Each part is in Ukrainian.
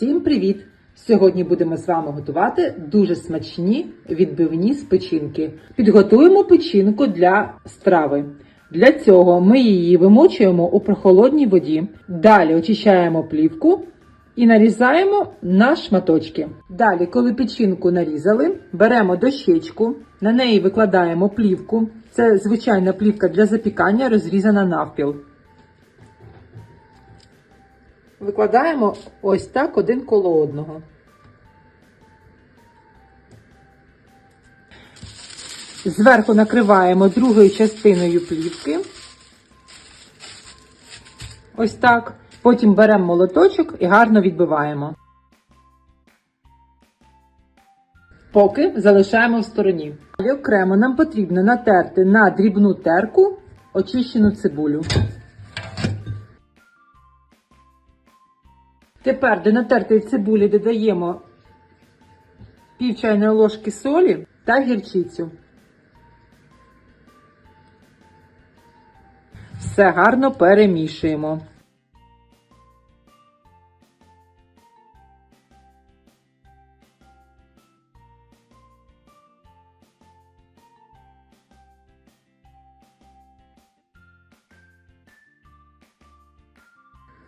Всім привіт! Сьогодні будемо з вами готувати дуже смачні відбивні з печінки. Підготуємо печінку для страви. Для цього ми її вимочуємо у прохолодній воді. Далі очищаємо плівку і нарізаємо на шматочки. Далі, коли печінку нарізали, беремо дощечку, на неї викладаємо плівку. Це звичайна плівка для запікання, розрізана навпіл. Викладаємо ось так один коло одного. Зверху накриваємо другою частиною плівки. Ось так. Потім беремо молоточок і гарно відбиваємо. Поки залишаємо в стороні. Далі окремо нам потрібно натерти на дрібну терку очищену цибулю. Тепер до натертої цибулі додаємо пів чайної ложки солі та гірчицю. Все гарно перемішуємо.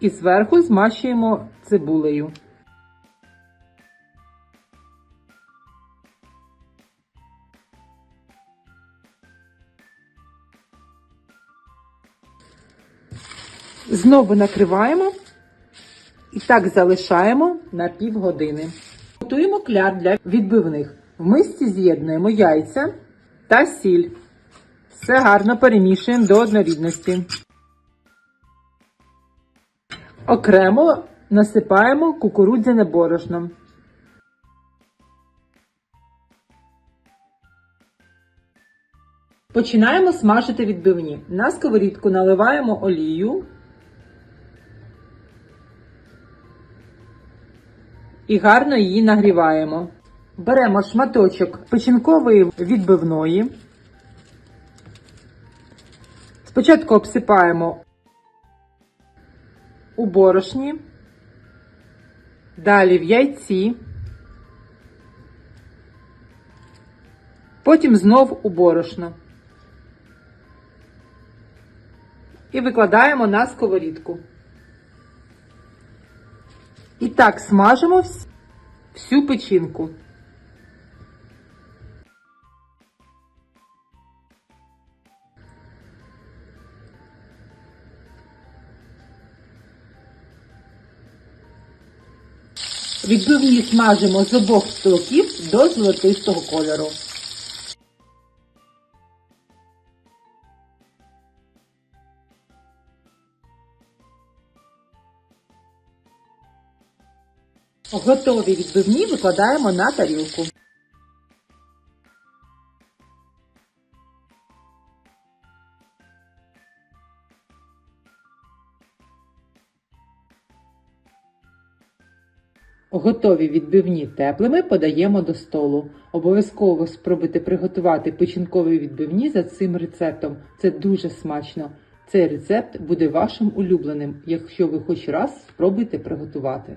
І зверху змащуємо цибулею. Знову накриваємо і так залишаємо на півгодини. Готуємо кляр для відбивних. В мисці з'єднуємо яйця та сіль. Все гарно перемішуємо до однорідності. Окремо насипаємо кукурудзяне борошно. Починаємо смажити відбивні. На сковорідку наливаємо олію і гарно її нагріваємо. Беремо шматочок печінкової відбивної. Спочатку обсипаємо у борошні, далі в яйці, потім знов у борошно. І викладаємо на сковорідку. І так смажимо всю печінку. Відбивні смажимо з обох столків до золотистого кольору. Готові відбивні викладаємо на тарілку. Готові відбивні теплими подаємо до столу. Обов'язково спробуйте приготувати печінкові відбивні за цим рецептом. Це дуже смачно. Цей рецепт буде вашим улюбленим, якщо ви хоч раз спробуйте приготувати.